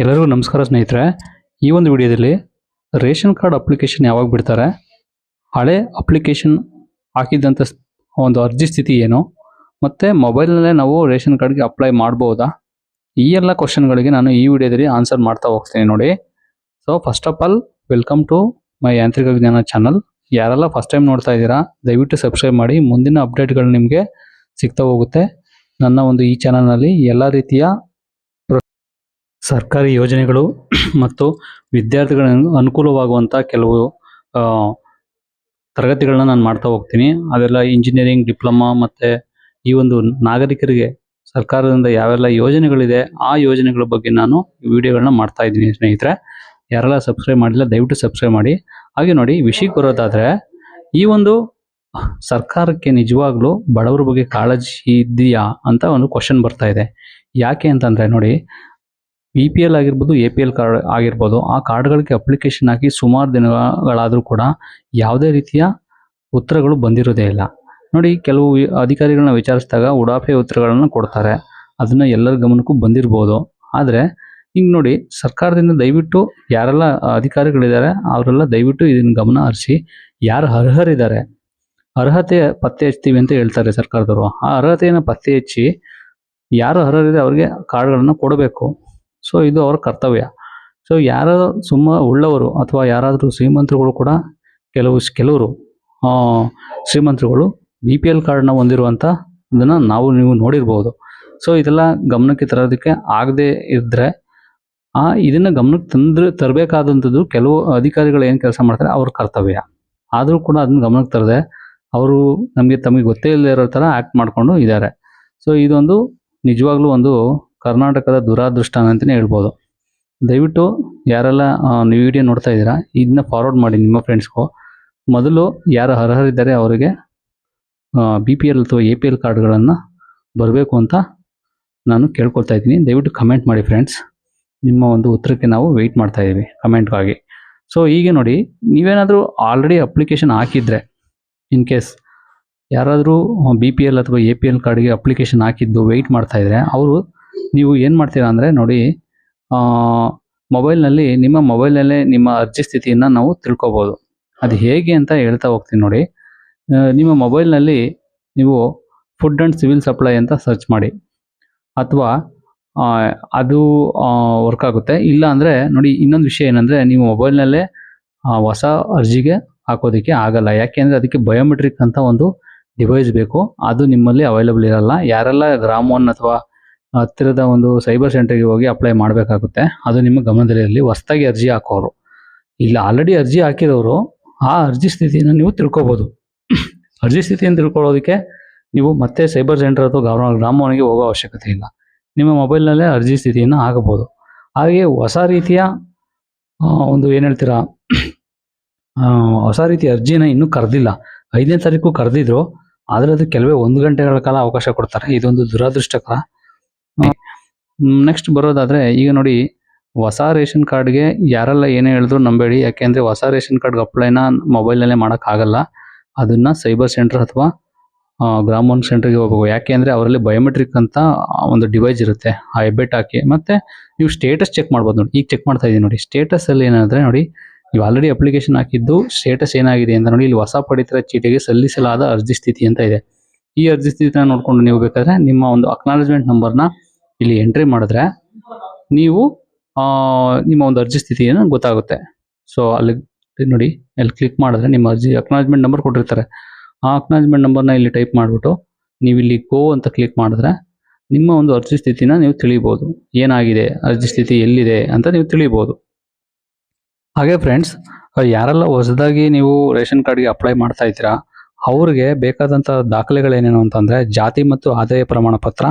ಎಲ್ಲರಿಗೂ ನಮಸ್ಕಾರ ಸ್ನೇಹಿತರೆ. ಈ ಒಂದು ವಿಡಿಯೋದಲ್ಲಿ ರೇಷನ್ ಕಾರ್ಡ್ ಅಪ್ಲಿಕೇಶನ್ ಯಾವಾಗ ಬಿಡ್ತಾರೆ, ಹಳೆ ಅಪ್ಲಿಕೇಶನ್ ಹಾಕಿದ್ದಂಥ ಒಂದು ಅರ್ಜಿ ಸ್ಥಿತಿ ಏನು, ಮತ್ತು ಮೊಬೈಲ್ನಲ್ಲೇ ನಾವು ರೇಷನ್ ಕಾರ್ಡ್ಗೆ ಅಪ್ಲೈ ಮಾಡ್ಬೋದಾ? ಈ ಎಲ್ಲ ಕ್ವಶನ್ಗಳಿಗೆ ನಾನು ಈ ವಿಡಿಯೋದಲ್ಲಿ ಆನ್ಸರ್ ಮಾಡ್ತಾ ಹೋಗ್ತೀನಿ ನೋಡಿ. So first of all welcome to my Yantrika Vijnana channel. ಯಾರೆಲ್ಲ ಫಸ್ಟ್ ಟೈಮ್ ನೋಡ್ತಾ ಇದ್ದೀರಾ, ದಯವಿಟ್ಟು ಸಬ್ಸ್ಕ್ರೈಬ್ ಮಾಡಿ. ಮುಂದಿನ ಅಪ್ಡೇಟ್ಗಳು ನಿಮಗೆ ಸಿಗ್ತಾ ಹೋಗುತ್ತೆ. ನನ್ನ ಒಂದು ಈ ಚಾನಲ್ನಲ್ಲಿ ಎಲ್ಲ ರೀತಿಯ ಸರ್ಕಾರಿ ಯೋಜನೆಗಳು ಮತ್ತು ವಿದ್ಯಾರ್ಥಿಗಳ ಅನುಕೂಲವಾಗುವಂಥ ಕೆಲವು ತರಗತಿಗಳನ್ನ ನಾನು ಮಾಡ್ತಾ ಹೋಗ್ತೀನಿ. ಅದೆಲ್ಲ ಇಂಜಿನಿಯರಿಂಗ್ ಡಿಪ್ಲೊಮಾ ಮತ್ತು ಈ ಒಂದು ನಾಗರಿಕರಿಗೆ ಸರ್ಕಾರದಿಂದ ಯಾವೆಲ್ಲ ಯೋಜನೆಗಳಿದೆ, ಆ ಯೋಜನೆಗಳ ಬಗ್ಗೆ ನಾನು ವಿಡಿಯೋಗಳನ್ನ ಮಾಡ್ತಾ ಇದ್ದೀನಿ ಸ್ನೇಹಿತರೆ. ಯಾರೆಲ್ಲ ಸಬ್ಸ್ಕ್ರೈಬ್ ಮಾಡಿಲ್ಲ, ದಯವಿಟ್ಟು ಸಬ್ಸ್ಕ್ರೈಬ್ ಮಾಡಿ. ಹಾಗೆ ನೋಡಿ ವಿಷಯಕ್ಕೆ ಬರೋದಾದರೆ ಈ ಒಂದು ಸರ್ಕಾರಕ್ಕೆ ನಿಜವಾಗ್ಲೂ ಬಡವರ ಬಗ್ಗೆ ಕಾಳಜಿ ಇದೆಯಾ ಅಂತ ಒಂದು ಕ್ವಶನ್ ಬರ್ತಾ ಇದೆ. ಯಾಕೆ ಅಂತಂದರೆ ನೋಡಿ ಬಿ ಪಿ ಎಲ್ ಆಗಿರ್ಬೋದು ಎ ಪಿ ಎಲ್ ಕಾರ್ಡ್ ಆಗಿರ್ಬೋದು, ಆ ಕಾರ್ಡ್ಗಳಿಗೆ ಅಪ್ಲಿಕೇಶನ್ ಹಾಕಿ ಸುಮಾರು ದಿನಗಳಾದರೂ ಕೂಡ ಯಾವುದೇ ರೀತಿಯ ಉತ್ತರಗಳು ಬಂದಿರೋದೇ ಇಲ್ಲ. ನೋಡಿ, ಕೆಲವು ಅಧಿಕಾರಿಗಳನ್ನ ವಿಚಾರಿಸಿದಾಗ ಉಡಾಫೆ ಉತ್ತರಗಳನ್ನು ಕೊಡ್ತಾರೆ. ಅದನ್ನ ಎಲ್ಲರ ಗಮನಕ್ಕೂ ಬಂದಿರ್ಬೋದು. ಆದರೆ, ಹಿಂಗೆ ನೋಡಿ, ಸರ್ಕಾರದಿಂದ ದಯವಿಟ್ಟು ಯಾರೆಲ್ಲ ಅಧಿಕಾರಿಗಳಿದ್ದಾರೆ, ಅವರೆಲ್ಲ ದಯವಿಟ್ಟು ಇದನ್ನ ಗಮನ ಹರಿಸಿ. ಯಾರು ಅರ್ಹರಿದ್ದಾರೆ? ಅರ್ಹತೆ ಪತ್ತೆ ಹಚ್ತೀವಿ ಅಂತ ಹೇಳ್ತಾರೆ ಸರ್ಕಾರದವರು. ಆ ಅರ್ಹತೆಯನ್ನು ಪತ್ತೆ ಹಚ್ಚಿ, ಯಾರು ಅರ್ಹರಿದೆ ಅವರಿಗೆ ಕಾರ್ಡ್ಗಳನ್ನು ಕೊಡಬೇಕು. ಸೊ ಇದು ಅವರ ಕರ್ತವ್ಯ. ಸೊ ಯಾರು ಸುಮ್ಮ ಉಳ್ಳವರು ಅಥವಾ ಯಾರಾದರೂ ಶ್ರೀಮಂತರುಗಳು ಕೂಡ ಕೆಲವು ಕೆಲವರು ಶ್ರೀಮಂತರುಗಳು ಬಿ ಪಿ ಎಲ್ ಕಾರ್ಡನ್ನ ಹೊಂದಿರುವಂಥ ಇದನ್ನು ನಾವು ನೀವು ನೋಡಿರ್ಬೋದು. ಸೊ ಇದೆಲ್ಲ ಗಮನಕ್ಕೆ ತರೋದಕ್ಕೆ ಆಗದೆ ಇದ್ದರೆ ಆ, ಇದನ್ನು ಗಮನಕ್ಕೆ ತಂದ್ರೆ, ತರಬೇಕಾದಂಥದ್ದು ಕೆಲವು ಅಧಿಕಾರಿಗಳು ಏನು ಕೆಲಸ ಮಾಡ್ತಾರೆ, ಅವ್ರ ಕರ್ತವ್ಯ. ಆದರೂ ಕೂಡ ಅದನ್ನ ಗಮನಕ್ಕೆ ತರದೆ, ಅವರು ನಮಗೆ ತಮಗೆ ಗೊತ್ತೇ ಇಲ್ಲದೆ ಇರೋ ಥರ ಆ್ಯಕ್ಟ್ ಮಾಡಿಕೊಂಡು ಇದ್ದಾರೆ. ಸೊ ಇದೊಂದು ನಿಜವಾಗ್ಲೂ ಒಂದು ಕರ್ನಾಟಕದ ದುರಾದೃಷ್ಟ ಅಂತಲೇ ಹೇಳ್ಬೋದು. ದಯವಿಟ್ಟು ಯಾರೆಲ್ಲ ನೀವು ವಿಡಿಯೋ ನೋಡ್ತಾ ಇದ್ದೀರಾ, ಇದನ್ನ ಫಾರ್ವರ್ಡ್ ಮಾಡಿ ನಿಮ್ಮ ಫ್ರೆಂಡ್ಸ್ಗೂ ಮೊದಲು ಯಾರು ಅರ್ಹರಿದ್ದಾರೆ ಅವರಿಗೆ ಬಿ ಪಿ ಎಲ್ ಅಥವಾ ಎ ಪಿ ಎಲ್ ಕಾರ್ಡ್ಗಳನ್ನು ಬರಬೇಕು ಅಂತ ನಾನು ಕೇಳ್ಕೊಳ್ತಾ ಇದ್ದೀನಿ. ದಯವಿಟ್ಟು ಕಮೆಂಟ್ ಮಾಡಿ ಫ್ರೆಂಡ್ಸ್ ನಿಮ್ಮ ಒಂದು ಉತ್ತರಕ್ಕೆ ನಾವು ವೆಯ್ಟ್ ಮಾಡ್ತಾ ಇದ್ದೀವಿ ಕಮೆಂಟ್ಗಾಗಿ ಸೊ ಹೀಗೆ ನೋಡಿ, ನೀವೇನಾದರೂ ಆಲ್ರೆಡಿ ಅಪ್ಲಿಕೇಶನ್ ಹಾಕಿದ್ರೆ ಇನ್ ಕೇಸ್ ಯಾರಾದರೂ ಬಿ ಪಿ ಎಲ್ ಅಥವಾ ಎ ಪಿ ಎಲ್ ಕಾರ್ಡ್ಗೆ ಅಪ್ಲಿಕೇಶನ್ ಹಾಕಿದ್ದು ವೆಯ್ಟ್ ಮಾಡ್ತಾಯಿದ್ರೆ ಅವರು ನೀವು ಏನು ಮಾಡ್ತೀರಾ ಅಂದರೆ ನೋಡಿ ಮೊಬೈಲ್ನಲ್ಲಿ ನಿಮ್ಮ ಮೊಬೈಲ್ನಲ್ಲೇ ನಿಮ್ಮ ಅರ್ಜಿ ಸ್ಥಿತಿಯನ್ನು ನಾವು ತಿಳ್ಕೊಬೋದು. ಅದು ಹೇಗೆ ಅಂತ ಹೇಳ್ತಾ ಹೋಗ್ತೀನಿ ನೋಡಿ. ನಿಮ್ಮ ಮೊಬೈಲ್ನಲ್ಲಿ ನೀವು ಫುಡ್ ಆ್ಯಂಡ್ ಸಿವಿಲ್ ಸಪ್ಲೈ ಅಂತ ಸರ್ಚ್ ಮಾಡಿ. ಅಥವಾ ಅದು ವರ್ಕ್ ಆಗುತ್ತೆ. ಇಲ್ಲ ಅಂದರೆ ನೋಡಿ, ಇನ್ನೊಂದು ವಿಷಯ ಏನಂದರೆ ನೀವು ಮೊಬೈಲ್ನಲ್ಲೇ ಹೊಸ ಅರ್ಜಿಗೆ ಹಾಕೋದಕ್ಕೆ ಆಗಲ್ಲ. ಯಾಕೆಂದರೆ ಅದಕ್ಕೆ ಬಯೋಮೆಟ್ರಿಕ್ ಅಂತ ಒಂದು ಡಿವೈಸ್ ಬೇಕು. ಅದು ನಿಮ್ಮಲ್ಲಿ ಅವೈಲಬಲ್ ಇರಲ್ಲ. ಯಾರೆಲ್ಲ ಗ್ರಾಮ್ ಒನ್ ಅಥವಾ ಹತ್ತಿರದ ಒಂದು ಸೈಬರ್ ಸೆಂಟರ್ಗೆ ಹೋಗಿ ಅಪ್ಲೈ ಮಾಡಬೇಕಾಗುತ್ತೆ. ಅದು ನಿಮ್ಮ ಗಮನದಲ್ಲಿ ಹೊಸ್ದಾಗಿ ಅರ್ಜಿ ಹಾಕೋರು. ಇಲ್ಲ ಆಲ್ರೆಡಿ ಅರ್ಜಿ ಹಾಕಿದವರು ಆ ಅರ್ಜಿ ಸ್ಥಿತಿಯನ್ನು ನೀವು ತಿಳ್ಕೊಬೋದು. ಅರ್ಜಿ ಸ್ಥಿತಿಯನ್ನು ತಿಳ್ಕೊಳ್ಳೋದಕ್ಕೆ ನೀವು ಮತ್ತೆ ಸೈಬರ್ ಸೆಂಟರ್ ಅಥವಾ ಗ್ರಾಮ, ಗ್ರಾಮವನಿಗೆ ಹೋಗೋ ಅವಶ್ಯಕತೆ ಇಲ್ಲ. ನಿಮ್ಮ ಮೊಬೈಲ್ನಲ್ಲೇ ಅರ್ಜಿ ಸ್ಥಿತಿಯನ್ನು ಆಗಬಹುದು ಹಾಗೆ ಹೊಸ ರೀತಿಯ ಒಂದು ಏನು ಹೇಳ್ತೀರಾ ಹೊಸ ರೀತಿಯ ಅರ್ಜಿನ ಇನ್ನೂ ಕರೆದಿಲ್ಲ. ಐದನೇ ತಾರೀಕು ಕರೆದಿದ್ರು, ಆದರೆ ಅದು ಕೆಲವೇ ಒಂದು ಗಂಟೆಗಳ ಕಾಲ ಅವಕಾಶ ಕೊಡ್ತಾರೆ. ಇದೊಂದು ದುರದೃಷ್ಟಕರ ನೆಕ್ಸ್ಟ್ ಬರೋದಾದರೆ ಈಗ ನೋಡಿ, ಹೊಸ ರೇಷನ್ ಕಾರ್ಡ್ಗೆ ಯಾರೆಲ್ಲ ಏನೇ ಹೇಳಿದ್ರು ನಂಬೇಡಿ. ಯಾಕೆಂದರೆ ಹೊಸ ರೇಷನ್ ಕಾರ್ಡ್ಗೆ ಅಪ್ಲೈನ ಮೊಬೈಲ್ನಲ್ಲೇ ಮಾಡೋಕ್ಕಾಗಲ್ಲ ಅದನ್ನು ಸೈಬರ್ ಸೆಂಟರ್ ಅಥವಾ ಗ್ರಾಮೋನ್ ಸೆಂಟರ್ ಸೆಂಟರ್ಗೆ ಹೋಗಬೇಕು. ಯಾಕೆ ಅಂದರೆ ಅವರಲ್ಲಿ ಬಯೋಮೆಟ್ರಿಕ್ ಅಂತ ಒಂದು ಡಿವೈಸ್ ಇರುತ್ತೆ. ಆ ಹೆಬ್ಬೆಟ್ ಹಾಕಿ. ಮತ್ತು ನೀವು ಸ್ಟೇಟಸ್ ಚೆಕ್ ಮಾಡ್ಬೋದು ನೋಡಿ. ಈಗ ಚೆಕ್ ಮಾಡ್ತಾ ಇದ್ದೀನಿ ನೋಡಿ. ಸ್ಟೇಟಸಲ್ಲಿ ಏನಾದರೆ ನೋಡಿ, ನೀವು ಆಲ್ರೆಡಿ ಅಪ್ಲಿಕೇಶನ್ ಹಾಕಿದ್ದು ಸ್ಟೇಟಸ್ ಏನಾಗಿದೆ ಅಂತ ನೋಡಿ. ಇಲ್ಲಿ ಹೊಸ ಪಡಿತರ ಚೀಟಿಗೆ ಸಲ್ಲಿಸಲಾದ ಅರ್ಜಿ ಸ್ಥಿತಿ ಅಂತ ಇದೆ. ಈ ಅರ್ಜಿ ಸ್ಥಿತಿನ ನೋಡಿಕೊಂಡು ನೀವು ಬೇಕಾದರೆ ನಿಮ್ಮ ಒಂದು ಅಕ್ನಾಲಜ್ಮೆಂಟ್ ನಂಬರ್ನ ಇಲ್ಲಿ ಎಂಟ್ರಿ ಮಾಡಿದ್ರೆ ನೀವು ನಿಮ್ಮ ಒಂದು ಅರ್ಜಿ ಸ್ಥಿತಿಯನ್ನು ಗೊತ್ತಾಗುತ್ತೆ. ಸೊ ಅಲ್ಲಿ ನೋಡಿ, ಅಲ್ಲಿ ಕ್ಲಿಕ್ ಮಾಡಿದ್ರೆ ನಿಮ್ಮ ಅರ್ಜಿ ಅಕ್ನಾಲಜ್ಮೆಂಟ್ ನಂಬರ್ ಕೊಟ್ಟಿರ್ತಾರೆ. ಆ ಅಕ್ನಾಲಜ್ಮೆಂಟ್ ನಂಬರ್ನ ಇಲ್ಲಿ ಟೈಪ್ ಮಾಡಿಬಿಟ್ಟು ನೀವು ಇಲ್ಲಿ ಗೋ ಅಂತ ಕ್ಲಿಕ್ ಮಾಡಿದ್ರೆ ನಿಮ್ಮ ಒಂದು ಅರ್ಜಿ ಸ್ಥಿತಿನ ನೀವು ತಿಳಿಬೋದು. ಏನಾಗಿದೆ? ಅರ್ಜಿ ಸ್ಥಿತಿ ಎಲ್ಲಿದೆ ಅಂತ ನೀವು ತಿಳಿಬೋದು. ಹಾಗೆ ಫ್ರೆಂಡ್ಸ್ ಯಾರೆಲ್ಲ ಹೊಸದಾಗಿ ನೀವು ರೇಷನ್ ಕಾರ್ಡ್ಗೆ ಅಪ್ಲೈ ಮಾಡ್ತಾ ಇದ್ದೀರಾ ಅವ್ರಿಗೆ ಬೇಕಾದಂಥ ದಾಖಲೆಗಳೇನೇನು ಅಂತಂದರೆ ಜಾತಿ ಮತ್ತು ಆದಾಯ ಪ್ರಮಾಣ ಪತ್ರ,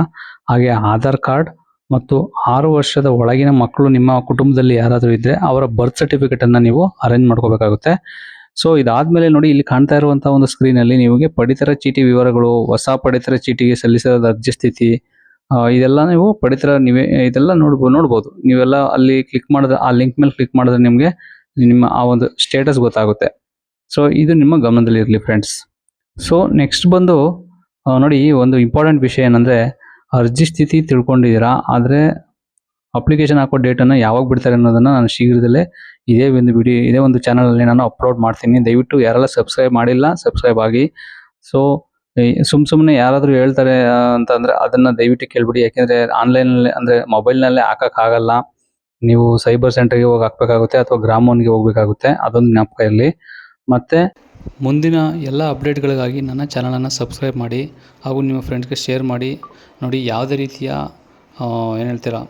ಹಾಗೆ ಆಧಾರ್ ಕಾರ್ಡ್ ಮತ್ತು ಆರು ವರ್ಷದ ಒಳಗಿನ ಮಕ್ಕಳು ನಿಮ್ಮ ಕುಟುಂಬದಲ್ಲಿ ಯಾರಾದರೂ ಇದ್ದರೆ ಅವರ ಬರ್ತ್ ಸರ್ಟಿಫಿಕೇಟನ್ನು ನೀವು ಅರೇಂಜ್ ಮಾಡ್ಕೋಬೇಕಾಗುತ್ತೆ. ಸೊ ಇದಾದಮೇಲೆ ನೋಡಿ ಇಲ್ಲಿ ಕಾಣ್ತಾ ಇರುವಂಥ ಒಂದು ಸ್ಕ್ರೀನಲ್ಲಿ ನಿಮಗೆ ಪಡಿತರ ಚೀಟಿ ವಿವರಗಳು, ಹೊಸ ಪಡಿತರ ಚೀಟಿಗೆ ಸಲ್ಲಿಸಿದ ಅರ್ಜಿ ಸ್ಥಿತಿ ಇದೆಲ್ಲ ನೀವು ಪಡಿತರ ನೀವೇ, ಇದೆಲ್ಲ ನೋಡ್ಬೋ, ನೋಡ್ಬೋದು. ನೀವೆಲ್ಲ ಅಲ್ಲಿ ಕ್ಲಿಕ್ ಮಾಡಿದ್ರೆ, ಆ ಲಿಂಕ್ ಮೇಲೆ ಕ್ಲಿಕ್ ಮಾಡಿದ್ರೆ ನಿಮಗೆ ನಿಮ್ಮ ಆ ಒಂದು ಸ್ಟೇಟಸ್ ಗೊತ್ತಾಗುತ್ತೆ. ಸೊ ಇದು ನಿಮ್ಮ ಗಮನದಲ್ಲಿರಲಿ ಫ್ರೆಂಡ್ಸ್ ಸೊ ನೆಕ್ಸ್ಟ್ ಬಂದು ನೋಡಿ, ಒಂದು ಇಂಪಾರ್ಟೆಂಟ್ ವಿಷಯ ಏನಂದರೆ, ಅರ್ಜಿ ಸ್ಥಿತಿ ತಿಳ್ಕೊಂಡಿದ್ದೀರಾ, ಆದರೆ ಅಪ್ಲಿಕೇಶನ್ ಹಾಕೋ ಡೇಟನ್ನು ಯಾವಾಗ ಬಿಡ್ತಾರೆ ಅನ್ನೋದನ್ನು ನಾನು ಶೀಘ್ರದಲ್ಲೇ ಇದೇ ಒಂದು ವಿಡಿಯೋ ಇದೇ ಒಂದು ಚಾನಲಲ್ಲಿ ನಾನು ಅಪ್ಲೋಡ್ ಮಾಡ್ತೀನಿ. ದಯವಿಟ್ಟು ಯಾರೆಲ್ಲ ಸಬ್ಸ್ಕ್ರೈಬ್ ಮಾಡಿಲ್ಲ ಸಬ್ಸ್ಕ್ರೈಬ್ ಆಗಿ. ಸೊ ಸುಮ್ ಸುಮ್ಮನೆ ಯಾರಾದರೂ ಹೇಳ್ತಾರೆ ಅಂತಂದರೆ ಅದನ್ನು ದಯವಿಟ್ಟು ಕೇಳ್ಬಿಡಿ. ಯಾಕೆಂದರೆ ಆನ್ಲೈನಲ್ಲಿ ಅಂದರೆ ಮೊಬೈಲ್ನಲ್ಲೇ ಹಾಕೋಕ್ಕಾಗಲ್ಲ ನೀವು ಸೈಬರ್ ಸೆಂಟರ್ಗೆ ಹೋಗಿ ಹಾಕ್ಬೇಕಾಗುತ್ತೆ, ಅಥವಾ ಗ್ರಾಮೋನ್ಗೆ ಹೋಗ್ಬೇಕಾಗುತ್ತೆ, ಅದೊಂದು ಜ್ಞಾಪಕ ಇರಲಿ ಮತ್ತೆ ಮುಂದಿನ ಎಲ್ಲ ಅಪ್ಡೇಟ್ಗಳಿಗಾಗಿ ನನ್ನ ಚಾನಲನ್ನು ಸಬ್ಸ್ಕ್ರೈಬ್ ಮಾಡಿ ಹಾಗೂ ನಿಮ್ಮ ಫ್ರೆಂಡ್ಸ್ಗೆ ಶೇರ್ ಮಾಡಿ. ನೋಡಿ ಯಾವುದೇ ರೀತಿಯ ಏನು ಹೇಳ್ತೀರಾ?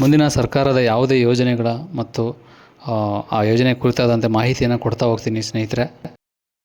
ಮುಂದಿನ ಸರ್ಕಾರದ ಯಾವುದೇ ಯೋಜನೆಗಳ ಮತ್ತು ಆ, ಯೋಜನೆ ಕುರಿತಾದಂಥ ಮಾಹಿತಿಯನ್ನು ಕೊಡ್ತಾ ಹೋಗ್ತೀನಿ ಸ್ನೇಹಿತರೆ.